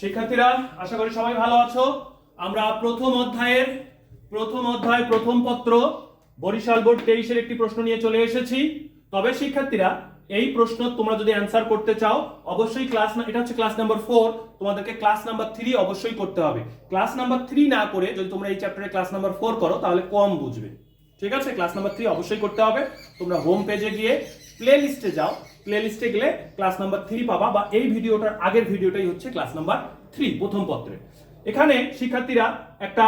শিক্ষার্থীরা, আশা করি সবাই ভালো আছো। আমরা প্রথম অধ্যায়ের, প্রথম অধ্যায়, প্রথম পত্র, বরিশাল বোর্ড তেইশের একটি প্রশ্ন নিয়ে চলে এসেছি। তবে শিক্ষার্থীরা, এই প্রশ্ন তোমরা যদি অ্যান্সার করতে চাও, অবশ্যই ক্লাস এটা হচ্ছে ক্লাস নাম্বার ফোর তোমাদেরকে ক্লাস নাম্বার থ্রি অবশ্যই করতে হবে। ক্লাস নাম্বার থ্রি না করে যদি তোমরা এই চ্যাপ্টারে ক্লাস নাম্বার ফোর করো, তাহলে কম বুঝবে। ঠিক আছে? ক্লাস নাম্বার থ্রি অবশ্যই করতে হবে। তোমরা হোম পেজে গিয়ে প্লে লিস্টে যাও। প্লে লিস্টে গেলে ক্লাস নাম্বার থ্রি পাবা বা এই ভিডিওটার আগের ভিডিওটাই হচ্ছে ক্লাস নাম্বার থ্রি প্রথম পত্রে। এখানে শিক্ষার্থীরা একটা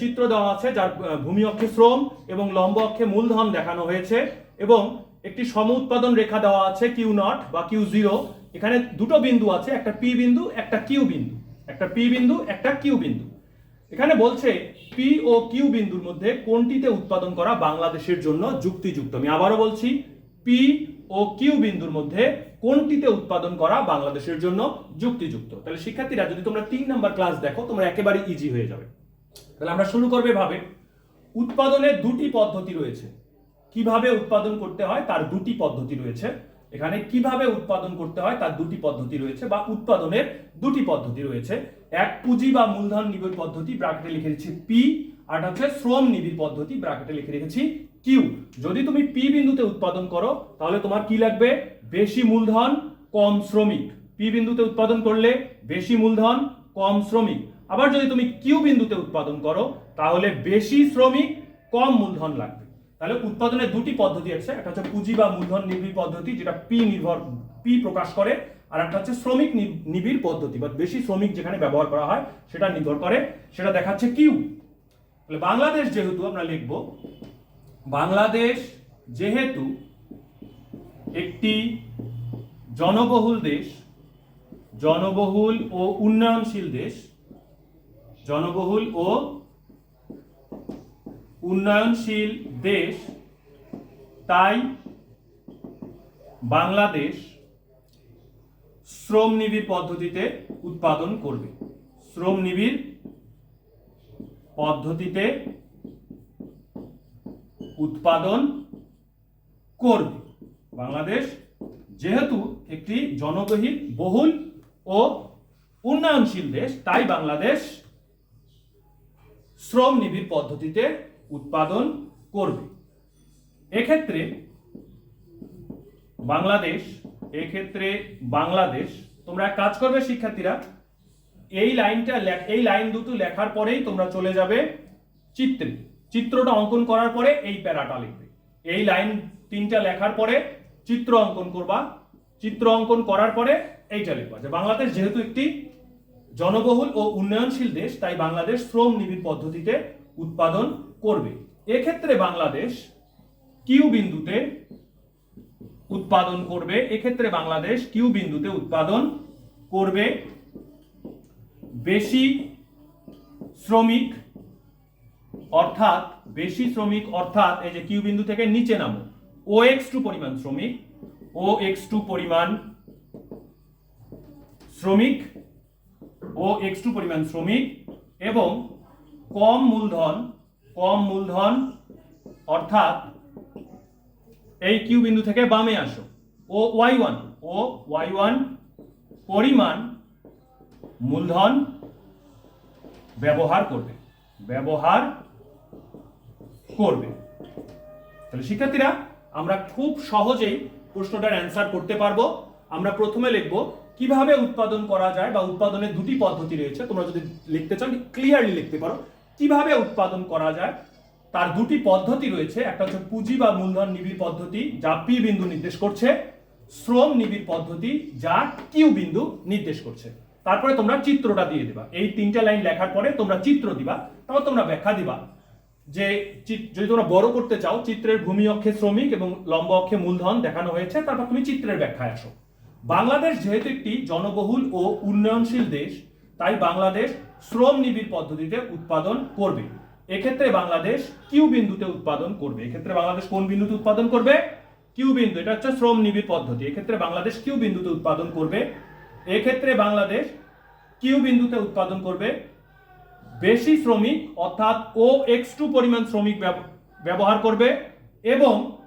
চিত্র দেওয়া আছে যার ভূমি অক্ষে শ্রম এবং লম্ব অক্ষে মূলধন দেখানো হয়েছে এবং একটি সম উৎপাদন রেখা দেওয়া আছে কিউ নট বা কিউ জিরো এখানে দুটো বিন্দু আছে, একটা পি বিন্দু, একটা কিউ বিন্দু। একটা পি বিন্দু, একটা কিউ বিন্দু। এখানে বলছে পি ও কিউ বিন্দুর মধ্যে কোনটিতে উৎপাদন করা বাংলাদেশের জন্য যুক্তিযুক্ত? আমি আবারও বলছি পি ও কিউ বিন্দুর মধ্যে কোনটিতে উৎপাদন করা বাংলাদেশের জন্য যুক্তিযুক্ত? তাহলে শিক্ষার্থীরা, যদি তোমরা তিন নাম্বার ক্লাস দেখো, তোমরা একেবারে ইজি হয়ে যাবে। তাহলে আমরা শুরু করবে ভাবে। উৎপাদনের দুটি পদ্ধতি রয়েছে। কীভাবে উৎপাদন করতে হয়, তার দুটি পদ্ধতি রয়েছে। এখানে কীভাবে উৎপাদন করতে হয়, তার দুটি পদ্ধতি রয়েছে বা উৎপাদনের দুটি পদ্ধতি রয়েছে। এক পুঁজি বা মূলধন নিবিড় পদ্ধতি ব্র্যাকেটে লিখে রেখেছি পি আর হচ্ছে শ্রম নিবিড় পদ্ধতি ব্র্যাকেটে লিখে রেখেছি কিউ যদি তুমি পি বিন্দুতে উৎপাদন করো, তাহলে তোমার কি লাগবে? বেশি মূলধন, কম শ্রমিক। পি বিন্দুতে উৎপাদন করলে বেশি মূলধন, কম শ্রমিক। আবার যদি তুমি কিউ বিন্দুতে উৎপাদন করো, তাহলে বেশি শ্রমিক, কম মূলধন লাগবে। তাহলে উৎপাদনের দুটি পদ্ধতি আছে। একটা হচ্ছে পুঁজি বা মূলধন নিবিড় পদ্ধতি, যেটা পি নির্ভর পি প্রকাশ করে। আর একটা হচ্ছে শ্রমিক নিবিড় পদ্ধতি, বা বেশি শ্রমিক যেখানে ব্যবহার করা হয়, সেটা নির্ভর করে। সেটা দেখাচ্ছে কিউ তাহলে বাংলাদেশ যেহেতু আমরা লিখব বাংলাদেশ যেহেতু একটি জনবহুল দেশ, জনবহুল ও উন্নয়নশীল দেশ, জনবহুল ও উন্নয়নশীল দেশ, তাই বাংলাদেশ শ্রম নিবিড় পদ্ধতিতে উৎপাদন করবে। শ্রম নিবিড় পদ্ধতিতে উৎপাদন করবে। বাংলাদেশ যেহেতু একটি জনবহিল বহুল ও উন্নয়নশীল দেশ, তাই বাংলাদেশ শ্রম নিবিড় পদ্ধতিতে উৎপাদন করবে। এক্ষেত্রে বাংলাদেশ এক্ষেত্রে বাংলাদেশ, তোমরা এক কাজ করবে শিক্ষার্থীরা, এই লাইনটা এই লাইন দুটো লেখার পরেই তোমরা চলে যাবে চিত্রে। চিত্রটা অঙ্কন করার পরে এই প্যারাটা লিখবে। এই লাইন তিনটা লেখার পরে চিত্র অঙ্কন করবা। চিত্র অঙ্কন করার পরে এইটা লিখবা যে বাংলাদেশ যেহেতু একটি জনবহুল ও উন্নয়নশীল দেশ, তাই বাংলাদেশ শ্রম নিবিড় পদ্ধতিতে উৎপাদন করবে। এক্ষেত্রে বাংলাদেশ কিউ বিন্দুতে উৎপাদন করবে। এক্ষেত্রে বাংলাদেশ কিউ বিন্দুতে উৎপাদন করবে। বেশি শ্রমিক অর্থাৎ বেশি শ্রমিক, অর্থাৎ এই যে কিউ বিন্দু থেকে নিচে নামো ও এক্স টু পরিমাণ শ্রমিক ও এক্স টু পরিমাণ শ্রমিক ও এক্স টু পরিমাণ শ্রমিক এবং কম মূলধন কম মূলধন, অর্থাৎ এই কিউ বিন্দু থেকে বামে আসো O Y one O Y one পরিমাণ মূলধন ব্যবহার করবে, ব্যবহার করবে। তাহলে শিক্ষার্থীরা, আমরা খুব সহজেই প্রশ্নটার অ্যান্সার করতে পারব। আমরা প্রথমে লিখব, কীভাবে উৎপাদন করা যায় বা উৎপাদনের দুটি পদ্ধতি রয়েছে। তোমরা যদি লিখতে চাও ক্লিয়ারলি লিখতে পারো। কীভাবে উৎপাদন করা যায়, তার দুটি পদ্ধতি রয়েছে। একটা হচ্ছে পুঁজি বা মূলধন নিবিড় পদ্ধতি, যা পি বিন্দু নির্দেশ করছে। শ্রম নিবিড় পদ্ধতি, যা কিউ বিন্দু নির্দেশ করছে। তারপরে তোমরা চিত্রটা দিয়ে দিবা। এই তিনটা লাইন লেখার পরে তোমরা চিত্র দিবা, তারপর তোমরা ব্যাখ্যা দিবা। যে যদি তোমরা বড় করতে চাও, চিত্রের ভূমি অক্ষে শ্রমিক এবং লম্ব অক্ষে মূলধন দেখানো হয়েছে, তারপর তুমি চিত্রের ব্যাখ্যায় আসো। বাংলাদেশ যেহেতু একটি জনবহুল ও উন্নয়নশীল দেশ, তাই বাংলাদেশ শ্রম নিবিড় পদ্ধতিতে উৎপাদন করবে। এক্ষেত্রে বাংলাদেশ কিউ বিন্দুতে উৎপাদন করবে। এক্ষেত্রে বাংলাদেশ কোন বিন্দুতে উৎপাদন করবে? কিউ বিন্দু, এটা হচ্ছে শ্রম নিবিড় পদ্ধতি। এক্ষেত্রে বাংলাদেশ কিউ বিন্দুতে উৎপাদন করবে। এক্ষেত্রে বাংলাদেশ কিউ বিন্দুতে উৎপাদন করবে বেশি শ্রমিক, অর্থাৎ ও এক্স টু পরিমাণ শ্রমিক ব্যব- ব্যবহার করবে এবং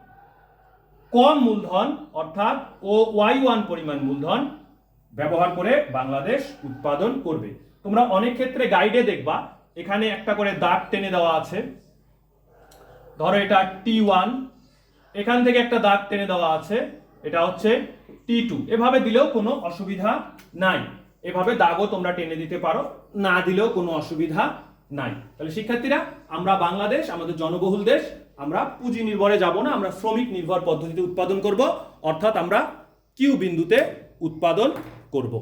কম মূলধন, অর্থাৎ ও ওয়াই ওয়ান পরিমাণ মূলধন ব্যবহার করে বাংলাদেশ উৎপাদন করবে। তোমরা অনেক ক্ষেত্রে গাইডে দেখবা, এখানে একটা করে দাগ টেনে দেওয়া আছে। ধরো এটা টি ওয়ান এখান থেকে একটা দাগ টেনে দেওয়া আছে, এটা হচ্ছে টি টু এভাবে দিলেও কোনো অসুবিধা নাই। এভাবে দাগও তোমরা টেনে দিতে পারো, না দিলেও কোনো অসুবিধা নাই। তাহলে শিক্ষার্থীরা, আমরা বাংলাদেশ, আমাদের জনবহুল দেশ, আমরা পুঁজি নির্ভরে যাব না, আমরা শ্রমিক নির্ভর পদ্ধতিতে উৎপাদন করব, অর্থাৎ আমরা কিউ বিন্দুতে উৎপাদন করব।